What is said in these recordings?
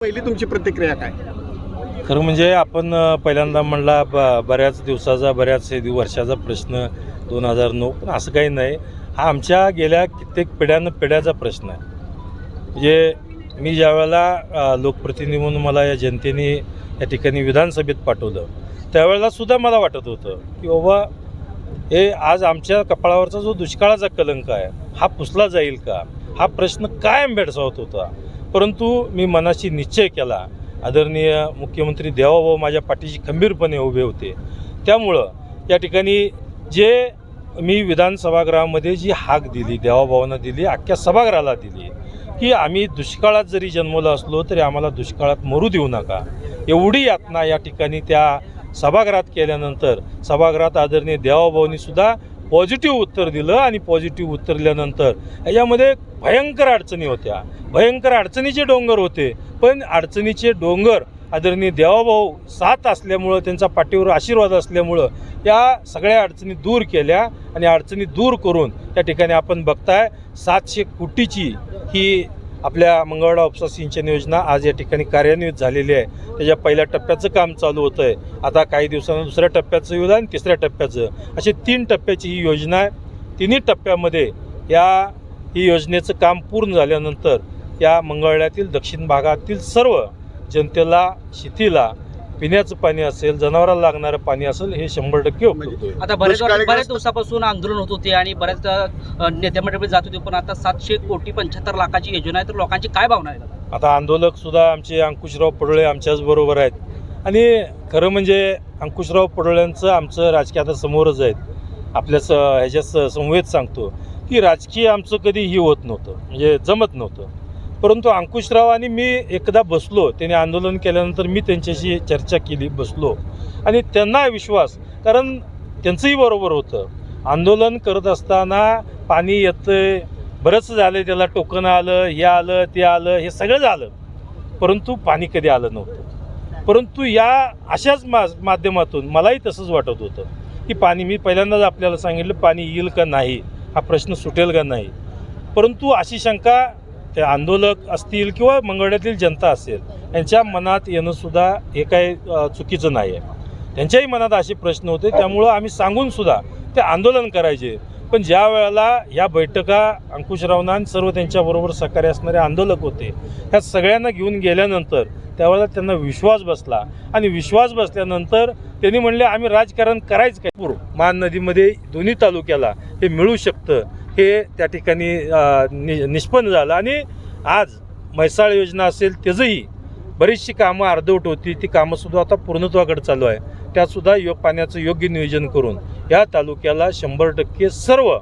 पहिली तुमची प्रतिक्रिया काय? खरं म्हणजे आपण पहिल्यांदा म्हणला ब बऱ्याच दिवसाचा बऱ्याच दिव- वर्षाचा प्रश्न दोन हजार नऊ पण असं काही नाही. हा आमच्या गेल्या कित्येक पिढ्यानं पिढ्याचा प्रश्न आहे. म्हणजे मी ज्या वेळेला लोकप्रतिनिधी म्हणून मला या जनतेने या ठिकाणी विधानसभेत पाठवलं त्यावेळेला सुद्धा मला वाटत होतं की बाबा हे आज आमच्या कपाळावरचा जो दुष्काळाचा कलंक आहे हा पुसला जाईल का? हा प्रश्न कायम भेडसावत होता. परंतु मी मनाशी निश्चय केला. आदरणीय मुख्यमंत्री देवाभाऊ माझ्या पाठीशी खंबीरपणे उभे होते. त्यामुळं या ठिकाणी जे मी विधानसभागृहामध्ये जी हाक दिली देवाभावांना दिली अख्ख्या सभागृहाला दिली की आम्ही दुष्काळात जरी जन्मलो असलो तरी आम्हाला दुष्काळात मरू देऊ नका. एवढी यातना या ठिकाणी त्या सभागृहात केल्यानंतर सभागृहात आदरणीय देवाभाऊनी सुद्धा पॉझिटिव्ह उत्तर दिलं आणि पॉझिटिव्ह उत्तर दिल्यानंतर याच्यामध्ये भयंकर अडचणी होत्या. भयंकर अडचणीचे डोंगर होते. पण अडचणीचे डोंगर आदरणीय देवाभाऊ साथ असल्यामुळं त्यांचा पाठीवर आशीर्वाद असल्यामुळं या सगळ्या अडचणी दूर केल्या आणि अडचणी दूर करून त्या ठिकाणी आपण बघताय सातशे कोटीची ही आपल्या मंगळवाडा उपसा सिंचन योजना आज या ठिकाणी कार्यान्वित झालेली आहे. त्याच्या पहिल्या टप्प्याचं काम चालू होतं आहे आता काही दिवसानं दुसऱ्या टप्प्याचं येऊ आणि तिसऱ्या टप्प्याचं. अशी तीन टप्प्याची ही योजना आहे. तिन्ही टप्प्यामध्ये या ही योजनेचं काम पूर्ण झाल्यानंतर या मंगळवाड्यातील दक्षिण भागातील सर्व जनतेला शेतीला पिण्याचं पाणी असेल जनावराला लागणारं पाणी असेल हे शंभर टक्के उपलब्ध होईल. आता बऱ्याच बऱ्याच दिवसापासून आंदोलन होत होते आणि बऱ्याच अ, नेत्यामंडळी जात होते पण आता सातशे कोटी पंच्याहत्तर लाखाची योजना आहे तर लोकांची काय भावना आहे आता? आंदोलक सुद्धा आमचे अंकुशराव पडोळे आमच्याच बरोबर आहेत. आणि खरं म्हणजे अंकुशराव पडोळ्यांचं आमचं राजकीय आता समोरच आहेत. आपल्या स ह्याच्या स संवेद सांगतो की राजकीय आमचं कधी ही होत नव्हतं म्हणजे जमत नव्हतं. परंतु अंकुशराव आणि मी एकदा बसलो त्याने आंदोलन केल्यानंतर मी त्यांच्याशी चर्चा केली बसलो. आणि त्यांना विश्वास कारण त्यांचंही बरोबर होतं. आंदोलन करत असताना पाणी येतं बरंच झालं त्याला टोकन आलं हे आलं ते आलं हे सगळं झालं. परंतु पाणी कधी आलं नव्हतं. परंतु या अशाच मा माध्यमातून मलाही तसंच वाटत होतं की पाणी मी पहिल्यांदाच आपल्याला सांगितलं पाणी येईल का नाही हा प्रश्न सुटेल का नाही. परंतु अशी शंका ते आंदोलक असतील किंवा मंगळ्यातील जनता असेल यांच्या मनात येणंसुद्धा हे काही चुकीचं नाही आहे. त्यांच्याही मनात असे प्रश्न होते. त्यामुळं आम्ही सांगून सुद्धा ते आंदोलन करायचे. पण ज्या वेळेला ह्या बैठका अंकुशरावना आणि सर्व त्यांच्याबरोबर सहकार्य असणारे आंदोलक होते ह्या सगळ्यांना घेऊन गेल्यानंतर त्यावेळेला त्यांना विश्वास बसला. आणि विश्वास बसल्यानंतर त्यांनी म्हणले आम्ही राजकारण करायचं काय? पूर्व मान नदीमध्ये दोन्ही तालुक्याला हे मिळू शकतं. हे त्या ठिकाणी नि निष्पन्न झालं. आणि आज म्हैसाळ योजना असेल त्याचंही बरीचशी कामं अर्धवट होती. ती कामंसुद्धा आता पूर्णत्वाकडे चालू आहे. त्यातसुद्धा यो पाण्याचं योग्य नियोजन करून या तालुक्याला शंभर टक्के सर्व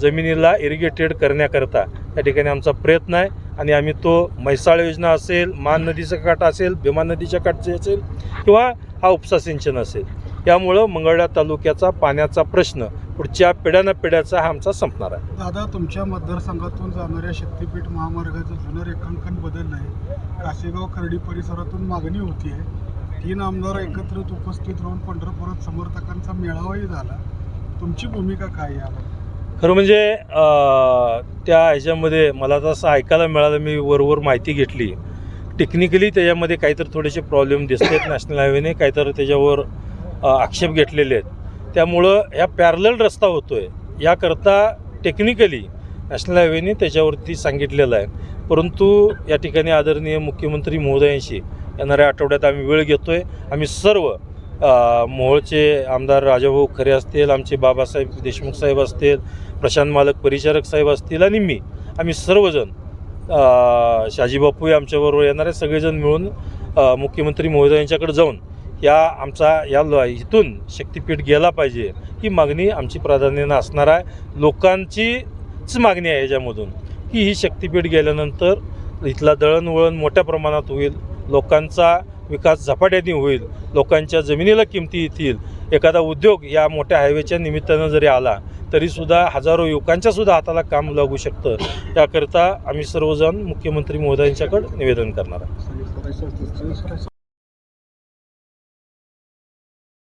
जमिनीला इरिगेटेड करण्याकरता या ठिकाणी आमचा प्रयत्न आहे. आणि आम्ही तो म्हैसाळ योजना असेल मान नदीचा काठ असेल भीमा नदीच्या काठचे असेल किंवा हा उपसा सिंचन असेल. यामुळं मंगळवेढा तालुक्याचा पाण्याचा प्रश्न पुढच्या पिढ्याना पिढ्याचा हा आमचा संपणार आहे. दादा तुमच्या मतदारसंघातून जाणाऱ्या शक्तीपीठ महामार्गाचं जुनं रेखांकन बदललं आहे काशेगाव खर्डी परिसरातून मागणी होती आहे तीन आमदार एकत्रित उपस्थित राहून पंढरपुरात समर्थकांचा मेळावाही झाला. तुमची भूमिका काय यावर? खरं म्हणजे त्या ह्याच्यामध्ये मला तसं ऐकायला मिळालं मी वरवर माहिती घेतली. टेक्निकली त्याच्यामध्ये काहीतरी थोडेसे प्रॉब्लेम दिसत आहेत नॅशनल हायवेने काहीतरी त्याच्यावर आक्षेप घेतलेले आहेत. त्यामुळं ह्या पॅरलल रस्ता होतो आहे याकरता टेक्निकली नॅशनल हायवेने त्याच्यावरती सांगितलेलं आहे. परंतु या ठिकाणी आदरणीय मुख्यमंत्री महोदयांशी येणाऱ्या आठवड्यात आम्ही वेळ घेतो आहे आम्ही सर्व मोहळचे मोहोळचे आमदार राजाभाऊ खरे असतील आमचे बाबासाहेब देशमुख साहेब असतील प्रशांत मालक परिचारक साहेब असतील आणि मी आम्ही सर्वजण शाजी बापू आमच्याबरोबर येणारे सगळेजण मिळून मुख्यमंत्री महोदयांच्याकडे जाऊन या आमचा या लो- इथून शक्तीपीठ गेला पाहिजे ही मागणी आमची प्राधान्यानं असणार आहे. लोकांचीच मागणी आहे याच्यामधून की ही शक्तीपीठ गेल्यानंतर इथला दळणवळण मोठ्या प्रमाणात होईल लोकांचा विकास झपाट्याने होईल लोकांच्या जमिनीला किमती येतील. एखादा उद्योग या मोठ्या हायवेच्या निमित्तानं जरी आला तरीसुद्धा हजारो युवकांच्यासुद्धा हाताला काम लागू शकतं. याकरता आम्ही सर्वजण मुख्यमंत्री महोदयांच्याकडे निवेदन करणार आहे